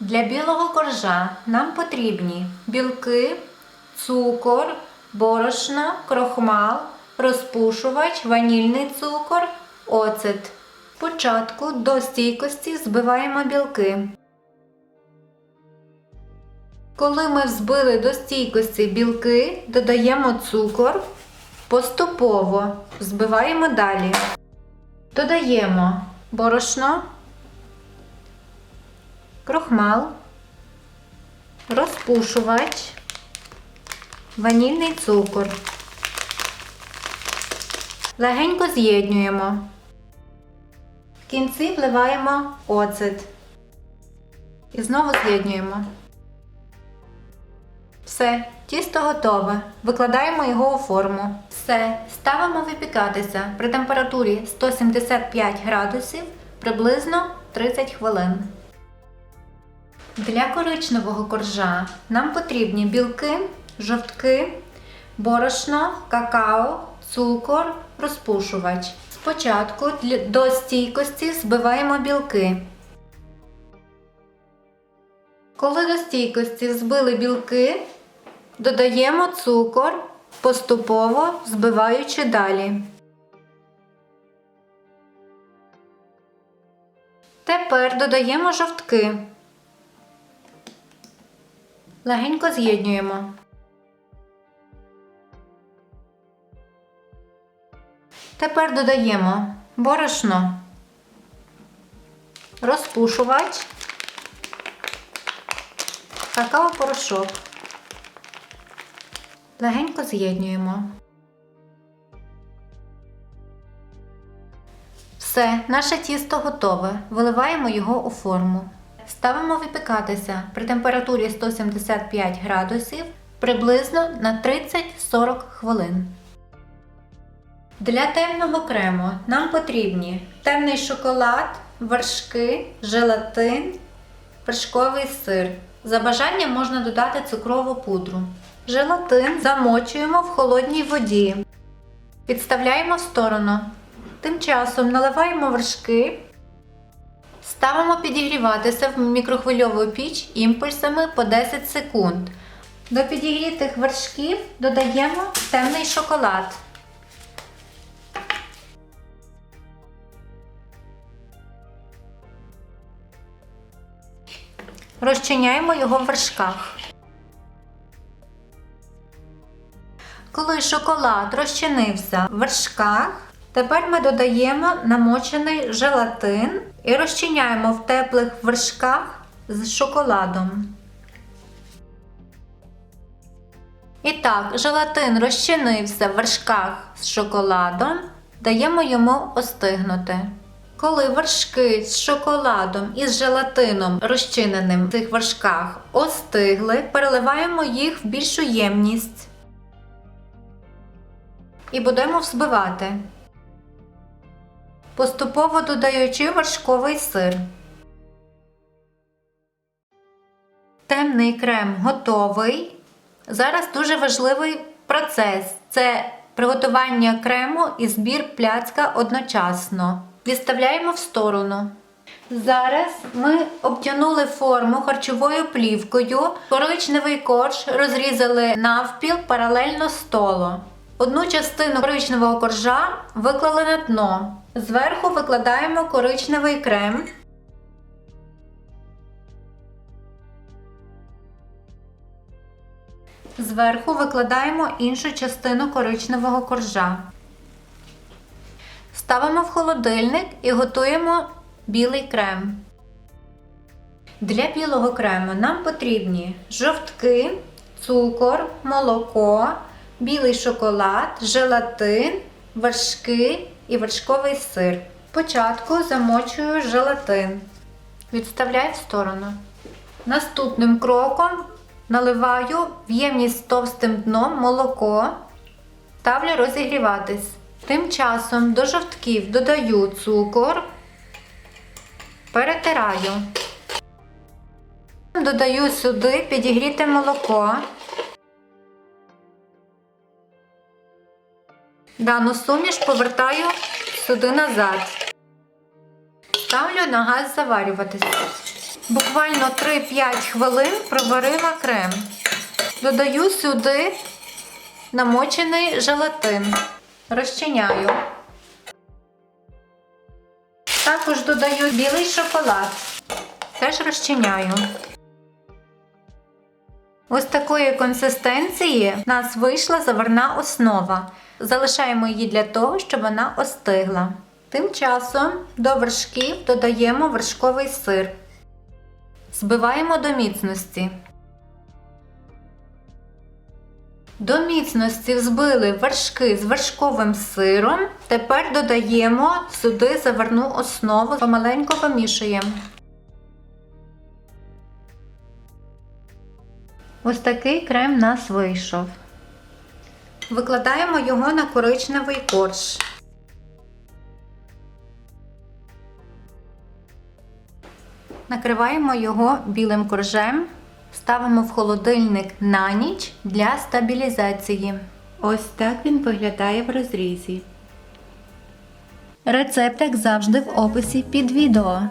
Для білого коржа нам потрібні білки, цукор, борошно, крохмал, розпушувач, ванільний цукор, оцет. Спочатку до стійкості збиваємо білки. Коли ми взбили до стійкості білки, додаємо цукор, поступово збиваємо далі. Додаємо борошно, крохмал, розпушувач, ванільний цукор. Легенько з'єднуємо. В кінці вливаємо оцет. І знову з'єднуємо. Все, тісто готове. Викладаємо його у форму. Все, ставимо випікатися при температурі 175 градусів приблизно 30 хвилин. Для коричневого коржа нам потрібні білки, жовтки, борошно, какао, цукор, розпушувач. Спочатку до стійкості збиваємо білки. Коли до стійкості збили білки, додаємо цукор, поступово збиваючи далі. Тепер додаємо жовтки. Легенько з'єднуємо. Тепер додаємо борошно, розпушувач, какао-порошок. Легенько з'єднуємо. Все, наше тісто готове. Виливаємо його у форму. Ставимо випікатися при температурі 175 градусів приблизно на 30-40 хвилин. Для темного крему нам потрібні темний шоколад, вершки, желатин, вершковий сир. За бажанням можна додати цукрову пудру. Желатин замочуємо в холодній воді. Підставляємо в сторону. Тим часом наливаємо вершки. Ставимо підігріватися в мікрохвильову піч імпульсами по 10 секунд. До підігрітих вершків додаємо темний шоколад. Розчиняємо його в вершках. Коли шоколад розчинився в вершках, тепер ми додаємо намочений желатин і розчиняємо в теплих вершках з шоколадом. І так, желатин розчинився в вершках з шоколадом, даємо йому остигнути. Коли вершки з шоколадом і з желатином, розчиненим в цих вершках, остигли, переливаємо їх в більшу ємність і будемо взбивати, поступово додаючи вершковий сир. Темний крем готовий. Зараз дуже важливий процес це приготування крему і збір пляцка одночасно. Відставляємо в сторону. Зараз ми обтянули форму харчовою плівкою, коричневий корж розрізали навпіл паралельно столу. Одну частину коричневого коржа виклали на дно. Зверху викладаємо коричневий крем. Зверху викладаємо іншу частину коричневого коржа. Ставимо в холодильник і готуємо білий крем. Для білого крему нам потрібні жовтки, цукор, молоко, білий шоколад, желатин, вершки і вершковий сир. Спочатку замочую желатин. Відставляю в сторону. Наступним кроком наливаю в ємність з товстим дном молоко, ставлю розігріватись. Тим часом до жовтків додаю цукор, перетираю. Додаю сюди підігріте молоко. Дану суміш повертаю сюди назад. Ставлю на газ заварюватися. Буквально 3-5 хвилин проварила крем. Додаю сюди намочений желатин. Розчиняю. Також додаю білий шоколад. Теж розчиняю. Ось такої консистенції в нас вийшла заварна основа. Залишаємо її для того, щоб вона остигла. Тим часом до вершків додаємо вершковий сир. Збиваємо до міцності. До міцності взбили вершки з вершковим сиром. Тепер додаємо сюди заварну основу, помаленьку помішуємо. Ось такий крем нас вийшов. Викладаємо його на коричневий корж. Накриваємо його білим коржем, ставимо в холодильник на ніч для стабілізації. Ось так він виглядає в розрізі. Рецепт, як завжди, в описі під відео.